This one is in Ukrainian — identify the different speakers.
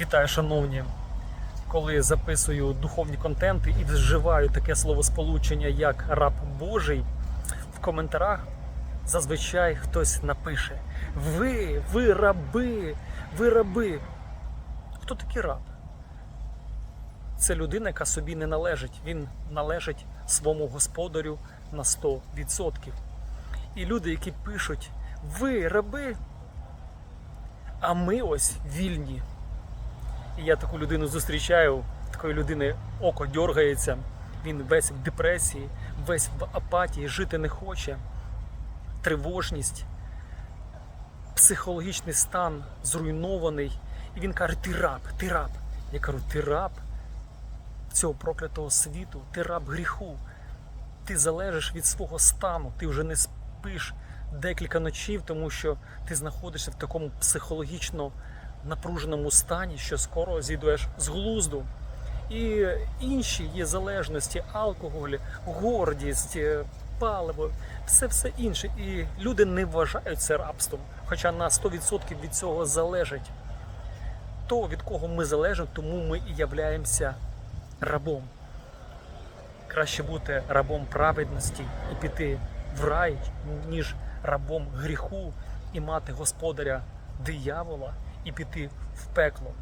Speaker 1: Вітаю, шановні! Коли записую духовні контенти і вживаю таке словосполучення, як раб Божий, в коментарях зазвичай хтось напише: Ви, ви раби, ви раби. Хто такий раб? Це людина, яка собі не належить. Він належить своєму господарю на 100%. І люди, які пишуть, ви раби, а ми ось вільні. І я таку людину зустрічаю, такої людини око дергається, він весь в депресії, весь в апатії, жити не хоче, тривожність, психологічний стан зруйнований. І він каже: ти раб, ти раб. Я кажу, ти раб цього проклятого світу, ти раб гріху. Ти залежиш від свого стану, ти вже не спиш декілька ночів, тому що ти знаходишся в такому психологічно напруженому стані, що скоро зійдеш з глузду. І інші є залежності, алкоголь, гордість, е, паливо, все все інше. І люди не вважають це рабством, хоча на 100% від цього залежить. То, від кого ми залежимо, тому ми і являємося рабом. Краще бути рабом праведності і піти в рай, ніж рабом гріху і мати господаря диявола і піти в пекло.